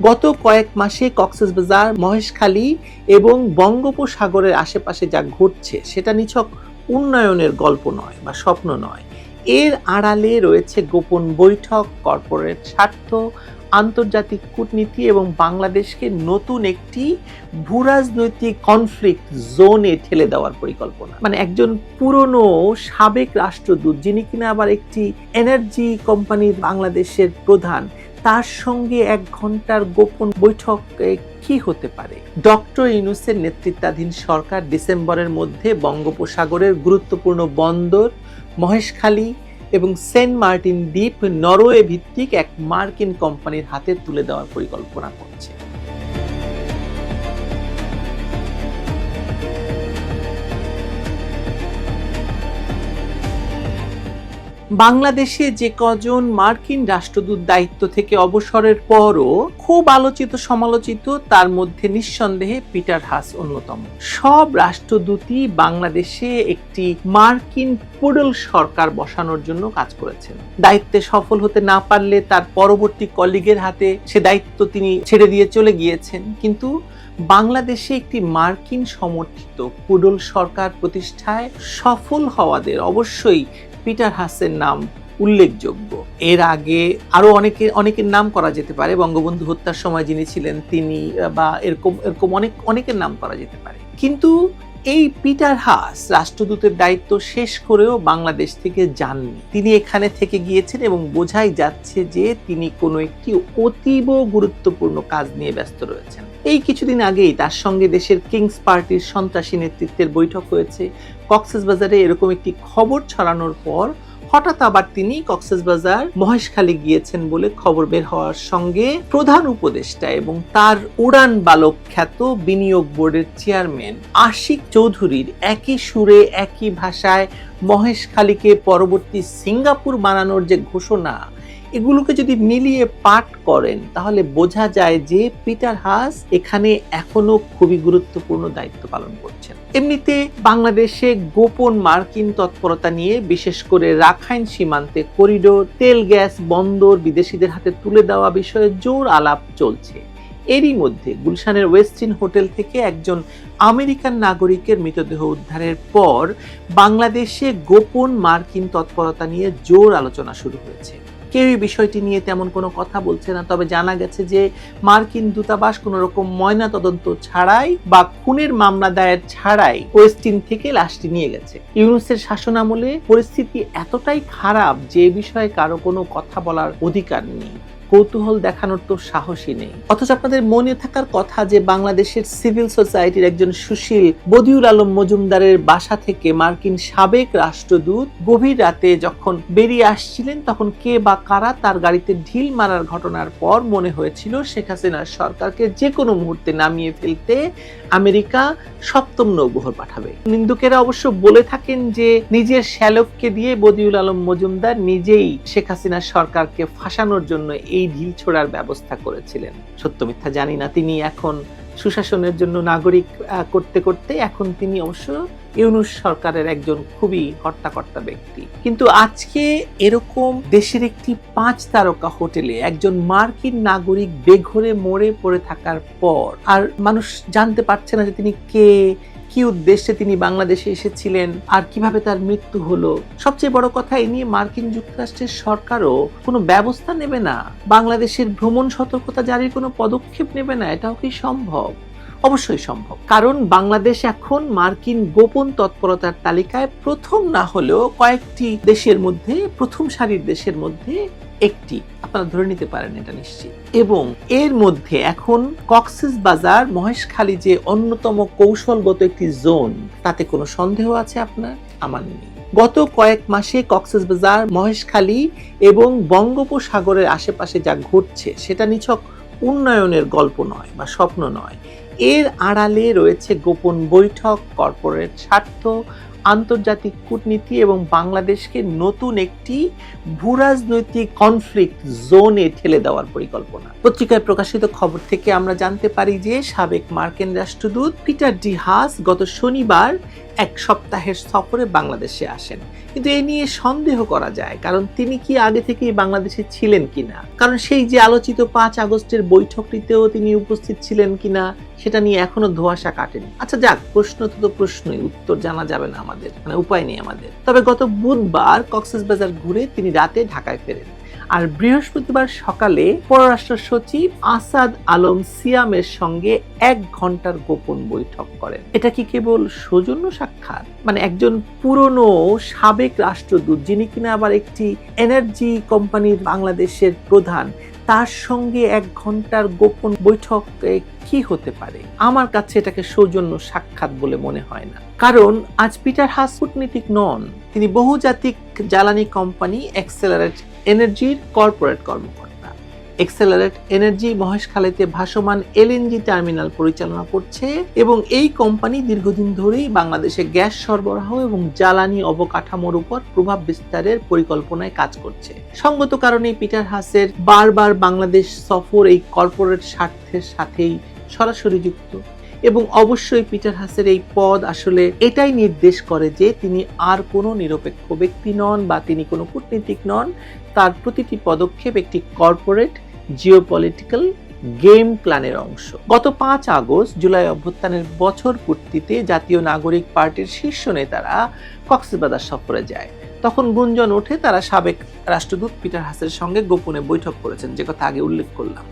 গত কয়েক মাসে কক্সবাজার মহেশখালী এবং বঙ্গোপসাগরের আশেপাশে যা ঘটছে সেটা নিছক উন্নয়নের গল্প নয় বা স্বপ্ন নয়। এর আড়ালে রয়েছে গোপন বৈঠক, কর্পোরেট স্বার্থ, আন্তর্জাতিক কূটনীতি এবং বাংলাদেশকে নতুন একটি ভূরাজনৈতিক কনফ্লিক্ট জোনে ঠেলে দেওয়ার পরিকল্পনা। মানে একজন পুরনো সাবেক রাষ্ট্রদূত যিনি কিনা আবার একটি এনার্জি কোম্পানির বাংলাদেশের প্রধান তার সঙ্গে এক ঘণ্টার গোপন বৈঠক কি হতে পারে? ডক্টর ইউনুসের নেতৃত্বাধীন সরকার ডিসেম্বরের মধ্যে বঙ্গোপসাগরের গুরুত্বপূর্ণ বন্দর, মহেশখালী এবং সেন্ট মার্টিন দ্বীপ নরওয়ে ভিত্তিক এক মার্কিন কোম্পানির হাতে তুলে দেওয়ার পরিকল্পনা করছে। বাংলাদেশে যে কজন মার্কিন রাষ্ট্রদূত দায়িত্ব থেকে অবসরের পরও খুব আলোচিত, সমালোচিত, তার মধ্যে নিঃসন্দেহে পিটার হাস অন্যতম। সব রাষ্ট্রদূতই বাংলাদেশে একটি মার্কিন পুডল সরকার বসানোর জন্য কাজ করেছেন। দায়িত্বে সফল হতে না পারলে তার পরবর্তী কলিগের হাতে সে দায়িত্ব তিনি ছেড়ে দিয়ে চলে গিয়েছেন। কিন্তু বাংলাদেশে একটি মার্কিন সমর্থিত পুডল সরকার প্রতিষ্ঠায় সফল হওয়াদের অবশ্যই পিটার হাসের নাম উল্লেখযোগ্য। এর আগে আরও অনেকে, অনেকের নাম করা যেতে পারে। বঙ্গবন্ধু হত্যার সময় যিনি ছিলেন, তিনি, বা এরকম এরকম অনেক, অনেকের নাম করা যেতে পারে। কিন্তু এই পিটার হাস রাষ্ট্রদূতের দায়িত্ব শেষ করেও বাংলাদেশ থেকে যাননি। তিনি এখানে থেকে গিয়েছেন এবং বোঝাই যাচ্ছে যে তিনি কোনো একটি অতীব গুরুত্বপূর্ণ কাজ নিয়ে ব্যস্ত রয়েছেন। এই কিছুদিন আগেই তার সঙ্গে দেশের কিংস পার্টির সন্ত্রাসী নেতৃত্বের বৈঠক হয়েছে। কক্সবাজারে এরকম একটি খবর ছড়ানোর পর হঠাৎ আবার তিনি কক্সবাজার মহেশখালী গিয়েছেন বলে খবর বের হওয়ার সঙ্গে প্রধান উপদেষ্টা এবং তার উড়ান বালক খ্যাত বিনিয়োগ বোর্ডের চেয়ারম্যান আশিক চৌধুরীর একই সুরে, একই ভাষায় মহেশখালীকে পরবর্তী সিঙ্গাপুর বানানোর যে ঘোষণা এগুলোকে যদি মিলিয়ে পাঠ করেন, তাহলে বোঝা যায় যে পিটার হাস এখানে এখনও খুবই গুরুত্বপূর্ণ দায়িত্ব পালন করছেন। এমনিতে বাংলাদেশে গোপন মার্কিন তৎপরতা নিয়ে বিশেষ করে রাখাইন সীমান্তে করিডোর, তেল, গ্যাস, বন্দর বিদেশিদের হাতে তুলে দেওয়া বিষয়ে জোর আলাপ চলছে। এরই মধ্যে গুলশানের ওয়েস্টিন হোটেল থেকে একজন আমেরিকান নাগরিকের মৃতদেহ উদ্ধারের পর বাংলাদেশে গোপন মার্কিন তৎপরতা নিয়ে জোর আলোচনা শুরু হয়েছে। কেউ এই বিষয়টি নিয়ে তেমন কোনো কথা বলছে না। তবে জানা গেছে যে মার্কিন দূতাবাস কোনো রকম ময়না তদন্ত ছাড়াই বা খুনের মামলা দায়ের ছাড়াই ওয়েস্টিন থেকে লাশটি নিয়ে গেছে। ইউনুসের শাসনামলে পরিস্থিতি এতটাই খারাপ যে বিষয়ে কারও কোনো কথা বলার অধিকার নেই। কৌতূহল দেখানোর তো সাহসী নেই। অথচ আপনাদের মনে থাকার কথা যে বাংলাদেশের সিভিল সোসাইটির একজন সুশীল বদিউল আলম মজুমদারের বাসা থেকে মার্কিন সাবেক রাষ্ট্রদূত গভীর রাতে যখন বেরিয়ে আসছিলেন, তখন কে বা কারা তার গাড়িতে ঢিল মারার ঘটনার পর মনে হয়েছিল শেখ হাসিনার সরকারকে যে কোনো মুহূর্তে নামিয়ে ফেলতে আমেরিকা সপ্তম নৌবহর পাঠাবে। নিন্দুকেরা অবশ্য বলে থাকেন যে নিজের শ্যালককে দিয়ে বদিউল আলম মজুমদার নিজেই শেখ হাসিনার সরকারকে ফাঁসানোর জন্য এই ঢিল ছোড়ার ব্যবস্থা করেছিলেন। সত্য মিথ্যা জানি না, তিনি এখন সুশাসনের জন্য নাগরিক করতে করতে এখন তিনি অবশ্য ইউনুস সরকারের একজন খুবই কর্তাকর্তা ব্যক্তি। কিন্তু আজকে এরকম দেশের একটি পাঁচ তারকা হোটেলে একজন মার্কিন নাগরিক বেঘরে মরে পড়ে থাকার পর আর মানুষ জানতে পারছে না যে তিনি কে কি উদ্দেশ্যে তিনি বাংলাদেশে এসেছিলেন আর কীভাবে তার মৃত্যু হলো? সবচেয়ে বড় কথা, এ নিয়ে মার্কিন যুক্তরাষ্ট্রের সরকারও কোনো ব্যবস্থা নেবে না। বাংলাদেশের ভ্রমণ সতর্কতা জারির কোনো পদক্ষেপ নেবে না, এটাও কি সম্ভব? অবশ্যই সম্ভব। কারণ বাংলাদেশ এখন মার্কিন গোপন তৎপরতার তালিকায় প্রথম না হলেও কয়েকটি দেশের মধ্যে, প্রথম সারির দেশের মধ্যে একটি। আপনারা ধরে নিতে পারেন এটা নিশ্চিত। এবং এর মধ্যে এখন কক্সেস বাজার, মহেশখালী যে অন্যতম কৌশলগত একটি জোন, তাতে কোনো সন্দেহ আছে আপনার? আমার নেই। গত কয়েক মাসে কক্সবাজার মহেশখালী এবং বঙ্গোপসাগরের আশেপাশে যা ঘটছে, সেটা নিছক উন্নয়নের গল্প নয় বা স্বপ্ন নয়। এর আড়ালে রয়েছে গোপন বৈঠক, কর্পোরেট স্বার্থ, আন্তর্জাতিক কূটনীতি এবং বাংলাদেশকে নতুন একটি ভূরাজনৈতিক কনফ্লিক্ট জোনে ঠেলে দেওয়ার পরিকল্পনা। পত্রিকায় প্রকাশিত খবর থেকে আমরা জানতে পারি যে সাবেক মার্কিন রাষ্ট্রদূত পিটার ডি হাস গত শনিবার এক সপ্তাহের সফরে বাংলাদেশে আসেন। কিন্তু এ নিয়ে সন্দেহ করা যায়, কারণ তিনি কি আগে থেকে বাংলাদেশে ছিলেন কিনা? কারণ সেই যে আলোচিত পাঁচ আগস্টের বৈঠকটিতেও তিনি উপস্থিত ছিলেন কিনা, সেটা নিয়ে এখনও ধোয়াশা কাটেনি। আচ্ছা যাক, প্রশ্ন তো তো প্রশ্নই, উত্তর জানা যাবে না আমাদের মানে উপায় নেই আমাদের। তবে গত বুধবার কক্সেস বাজার ঘুরে তিনি রাতে ঢাকায় ফেরেন। আর বৃহস্পতিবার সকালে পররাষ্ট্র সচিব আসাদ আলম সিয়ামের সঙ্গে এক ঘণ্টার গোপন বৈঠক করেন। এটা কি কেবল সৌজন্য সাক্ষাৎ? মানে একজন পুরনো সাবেক রাষ্ট্রদূত যিনি কিনা আবার একটি এনার্জি কোম্পানির বাংলাদেশের প্রধান, তার সঙ্গে এক ঘণ্টার গোপন বৈঠক কি হতে পারে? আমার কাছে এটাকে সৌজন্য সাক্ষাৎ বলে মনে হয় না। কারণ আজ পিটার হাস কূটনীতিক নন। তিনি বহুজাতিক জ্বালানি কোম্পানি এক্সেলারেট এনার্জির কর্পোরেট কর্মকর্তা। এক্সেলারেট এনার্জি মহেশখালীতে ভাসমান এলএনজি টার্মিনাল পরিচালনা করছে এবং এই কোম্পানি দীর্ঘদিন ধরেই বাংলাদেশে গ্যাস সরবরাহ এবং জ্বালানি অবকাঠামোর উপর প্রভাব বিস্তারের পরিকল্পনায় কাজ করছে। সঙ্গত কারণে পিটার হাসের বারবার বাংলাদেশ সফর এই কর্পোরেট স্বার্থের সাথেই সরাসরি যুক্ত। এবং অবশ্যই পিটার হাসের এই পদ আসলে এটাই নির্দেশ করে যে তিনি আর কোনো নিরপেক্ষ ব্যক্তি নন বা তিনি কোনো কূটনীতিক নন। তার প্রতিটি পদক্ষেপ একটি কর্পোরেট জিওপলিটিক্যাল গেম প্ল্যানের অংশ। গত পাঁচ আগস্ট জুলাই অভ্যুত্থানের বছর পূর্তিতে জাতীয় নাগরিক পার্টির শীর্ষ নেতারা কক্সবাজার সফরে যায়। তখন গুঞ্জন ওঠে তারা সাবেক রাষ্ট্রদূত পিটার হাসের সঙ্গে গোপনে বৈঠক করেছেন, যে কথা আগে উল্লেখ করলাম।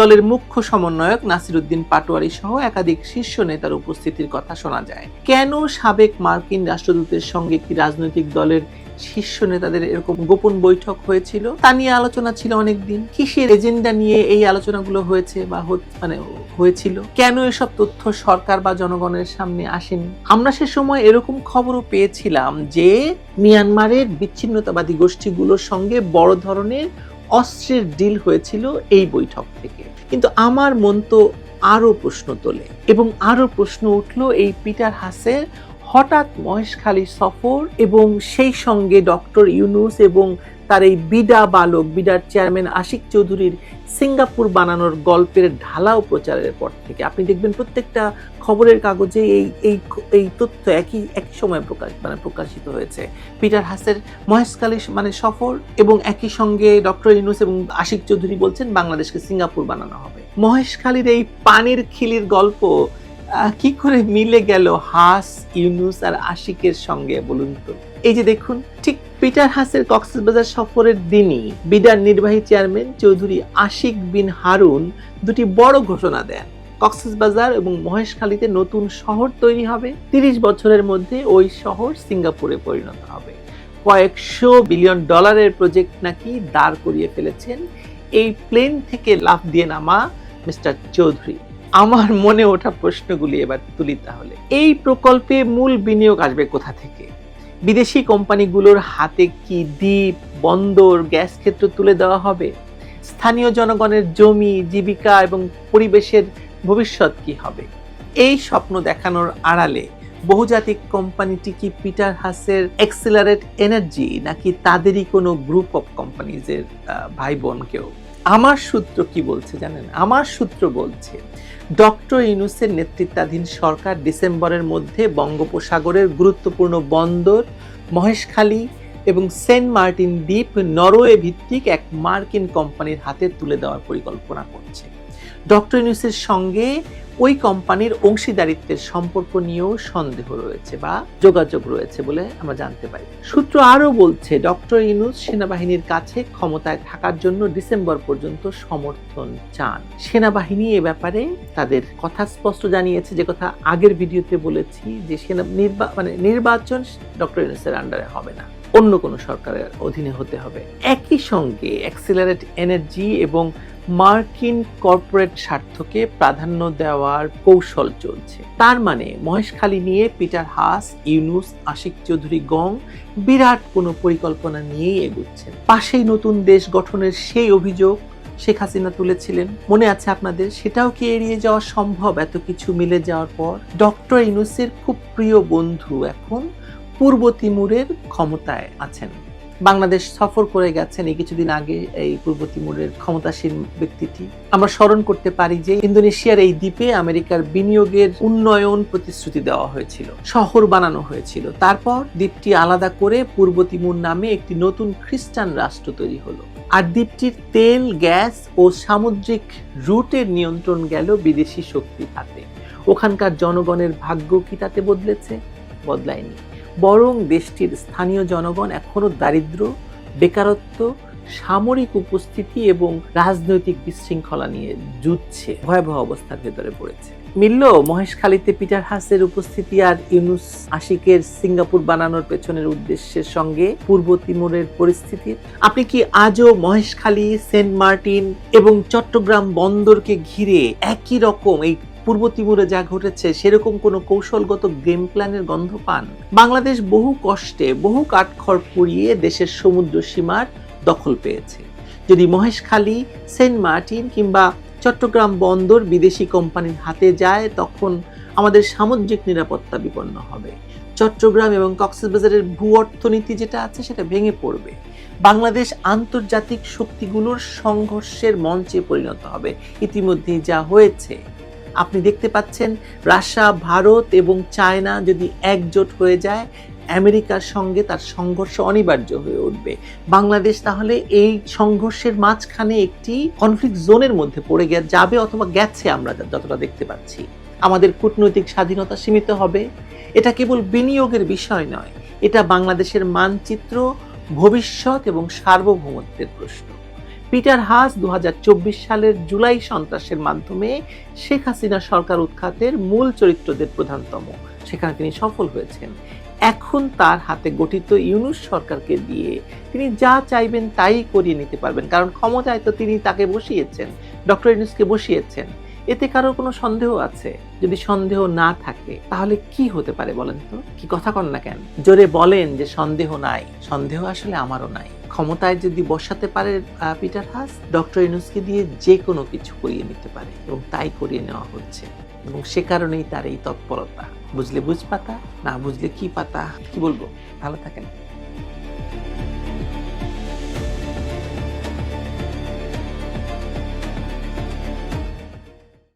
দলের মুখ্য সমন্বয়ক নাসিরুদ্দিন পাটোয়ারি সহ একাধিক শীর্ষ নেতার উপস্থিতির কথা শোনা যায়। কেন সাবেক মার্কিন রাষ্ট্রদূতের সঙ্গে একটি রাজনৈতিক দলের শীর্ষ নেতাদের এরকম গোপন বৈঠক হয়েছিল। তা নিয়ে আলোচনা ছিল অনেকদিন। কিসের এজেন্ডা নিয়ে এই আলোচনাগুলো হয়েছে বা মানে হয়েছিল? কেন এসব তথ্য সরকার বা জনগণের সামনে আসেনি? আমরা সে সময় এরকম খবরও পেয়েছিলাম যে মিয়ানমারের বিচ্ছিন্নতাবাদী গোষ্ঠীগুলোর সঙ্গে বড় ধরনের অস্ত্রের ডিল হয়েছিল এই বৈঠক থেকে। কিন্তু আমার মন তো আরও প্রশ্ন তোলে এবং আরও প্রশ্ন উঠল এই পিটার হাসের হঠাৎ মহেশখালী সফর এবং সেই সঙ্গে ডক্টর ইউনুস এবং তার এই বিডা বালক, বিডার চেয়ারম্যান আশিক চৌধুরীর সিঙ্গাপুর বানানোর গল্পের ঢালাও প্রচারের পর থেকে। আপনি দেখবেন প্রত্যেকটা খবরের কাগজে এই এই এই তথ্য একই একই সময় প্রকাশ মানে প্রকাশিত হয়েছে। পিটার হাসের মহেশখালী মানে সফর এবং একই সঙ্গে ডক্টর ইউনুস এবং আশিক চৌধুরী বলছেন, বাংলাদেশকে সিঙ্গাপুর বানানো হবে। মহেশখালীর এই পানির খিলির গল্প কি করে মিলে গেল হাস, ইউনুস আর আশিকের সঙ্গে বলুন তো? এই যে দেখুন, ঠিক পিটার হাসের কক্সবাজার সফরের দিনই বিডার নির্বাহী চেয়ারম্যান চৌধুরী আশিক বিন হারুন দুটি বড় ঘোষণা দেন। কক্সবাজার এবং মহেশখালীতে নতুন শহর তৈরি হবে, তিরিশ বছরের মধ্যে ওই শহর সিঙ্গাপুরে পরিণত হবে। কয়েকশো বিলিয়ন ডলারের প্রজেক্ট নাকি দাঁড় করিয়ে ফেলেছেন। এই প্লেন থেকে লাফ দিয়ে নামা মিস্টার চৌধুরী। আমার মনে ওঠা প্রশ্নগুলি এবার তুলি তাহলে। এই প্রকল্পে মূল বিনিয়োগ আসবে কোথা থেকে? বিদেশি কোম্পানিগুলোর হাতে কি দ্বীপ, বন্দর, গ্যাস ক্ষেত্র তুলে দেওয়া হবে? স্থানীয় জনগণের জমি, জীবিকা এবং পরিবেশের ভবিষ্যৎ কি হবে? এই স্বপ্ন দেখানোর আড়ালে বহুজাতিক কোম্পানিটি কি পিটার হাসের এক্সিলারেট এনার্জি নাকি তাদেরই কোনো গ্রুপ অফ কোম্পানিজের ভাই বোন কেউ? আমার সূত্র কি বলছে জানেন? আমার সূত্র বলছে, ডক্টর ইউনুসের নেতৃত্বাধীন সরকার ডিসেম্বরের মধ্যে বঙ্গোপসাগরের গুরুত্বপূর্ণ বন্দর, মহেশখালী এবং সেন্ট মার্টিন দ্বীপ নরওয়ে ভিত্তিক এক মার্কিন কোম্পানির হাতে তুলে দেওয়ার পরিকল্পনা করছে। ডক্টর ইউনুসের সঙ্গে ওই কোম্পানির অংশীদারিত্বের সম্পর্ক নিয়েও সন্দেহ রয়েছে বা যোগাযোগ রয়েছে বলে আমরা জানতে পারি। সূত্র আরও বলছে, ডক্টর ইউনুস সেনাবাহিনীর কাছে ক্ষমতায় থাকার জন্য ডিসেম্বর পর্যন্ত সমর্থন চান। সেনাবাহিনী এ ব্যাপারে তাদের কথা স্পষ্ট জানিয়েছে, যে কথা আগের ভিডিওতে বলেছি, যে সেনা নির্বা মানে নির্বাচন ডক্টর ইউনুসের আন্ডারে হবে না। অন্য কোনো সরকারের অধীনে হতে হবে। একই সঙ্গে, অ্যাক্সিলারেট এনার্জি এবং মার্কিন কর্পোরেট স্বার্থকে প্রাধান্য দেওয়ার কৌশল চলছে। তার মানে মহেশখালী নিয়ে পিটার হাস, ইউনুস, আশিক চৌধুরী, গং বিরাট কোনো পরিকল্পনা নিয়েই এগুচ্ছেন। পাশেই নতুন দেশ গঠনের সেই অভিযোগ শেখ হাসিনা তুলেছিলেন। মনে আছে আপনাদের? সেটাও কি এড়িয়ে যাওয়া সম্ভব? এত কিছু মিলে যাওয়ার পর ডক্টর ইউনুসের খুব প্রিয় বন্ধু এখন পূর্ব তিমুরের ক্ষমতায় আছেন। বাংলাদেশ সফর করে গেছেন এই কিছুদিন আগে এই পূর্ব তিমুরের ক্ষমতাসীন ব্যক্তিটি। আমরা স্মরণ করতে পারি যে ইন্দোনেশিয়ার এই দ্বীপে আমেরিকার বিনিয়োগের উন্নয়ন প্রতিশ্রুতি দেওয়া হয়েছিল, শহর বানানো হয়েছিল। তারপর দ্বীপটি আলাদা করে পূর্ব তিমুর নামে একটি নতুন খ্রিস্টান রাষ্ট্র তৈরি হলো। আর দ্বীপটির তেল, গ্যাস ও সামুদ্রিক রুটের নিয়ন্ত্রণ গেল বিদেশি শক্তির হাতে ওখানকার জনগণের ভাগ্য কি তাতে বদলেছে? বদলায়নি। বরং দেশটির স্থানীয় জনগণ এখনও দারিদ্র, বেকারত্ব, সামরিক উপস্থিতি এবং রাজনৈতিক বিশৃঙ্খলা নিয়ে যুদ্ধছে ভয়াবহ অবস্থার ভেতরে পড়েছে। মিলল মহেশখালীতে পিটার হাসের উপস্থিতি আর ইউনুস আশিকের সিঙ্গাপুর বানানোর পেছনের উদ্দেশ্যের সঙ্গে পূর্ব তিমুরের পরিস্থিতির আপনি কি আজও মহেশখালী, সেন্ট মার্টিন এবং চট্টগ্রাম বন্দরকে ঘিরে একই রকম এই পূর্ব তিমুরে যা ঘটেছে, সেরকম কোনো কৌশলগত গেম প্ল্যানের গন্ধ পান? বাংলাদেশ বহু কষ্টে বহু কাঠখড় পুড়িয়ে দেশের সমুদ্র সীমার দখল পেয়েছে। যদি মহেশখালী, সেন্ট মার্টিন কিংবা চট্টগ্রাম বন্দর বিদেশি কোম্পানির হাতে যায়, তখন আমাদের সামুদ্রিক নিরাপত্তা বিপন্ন হবে। চট্টগ্রাম এবং কক্সবাজারের ভূ অর্থনীতি যেটা আছে, সেটা ভেঙে পড়বে। বাংলাদেশ আন্তর্জাতিক শক্তিগুলোর সংঘর্ষের মঞ্চে পরিণত হবে। ইতিমধ্যেই যা হয়েছে আপনি দেখতে পাচ্ছেন রাশিয়া, ভারত এবং চায়না যদি একজোট হয়ে যায়, আমেরিকার সঙ্গে তার সংঘর্ষ অনিবার্য হয়ে উঠবে। বাংলাদেশ তাহলে এই সংঘর্ষের মাঝখানে একটি কনফ্লিক্ট জোনের মধ্যে পড়ে যাবে অথবা গেছে আমরা যতটা দেখতে পাচ্ছি। আমাদের কূটনৈতিক স্বাধীনতা সীমিত হবে। এটা কেবল বিনিয়োগের বিষয় নয়। এটা বাংলাদেশের মানচিত্র, ভবিষ্যৎ এবং সার্বভৌমত্বের প্রশ্ন। পিটার হাস দুহাজার চব্বিশ সালের জুলাই সন্ত্রাসের মাধ্যমে শেখ হাসিনা সরকার উৎখাতের মূল চরিত্রদের প্রধানতম। সেখানে তিনি সফল হয়েছেন। এখন তার হাতে গঠিত ইউনুস সরকারকে দিয়ে তিনি যা চাইবেন তাই করিয়ে নিতে পারবেন। কারণ ক্ষমতায় তো তিনি তাকে বসিয়েছেন, ডক্টর ইউনুসকে বসিয়েছেন। এতে কারোর কোনো সন্দেহ আছে? যদি সন্দেহ না থাকে, তাহলে কি হতে পারে বলেন তো? কি কথা কন না কেন? জোরে বলেন যে সন্দেহ নাই। সন্দেহ আসলে আমারও নাই। ক্ষমতায় যদি বসাতে পারে পিটার হাস ডক্টর ইনুসকে দিয়ে যে কোনো কিছু করিয়ে নিতে পারে এবং তাই করিয়ে নেওয়া হচ্ছে। এবং সে কারণেই তার এই তৎপরতা। বুঝলে বুঝ পাতা, না বুঝলে কি পাতা, কি বলব? ভালো থাকেন।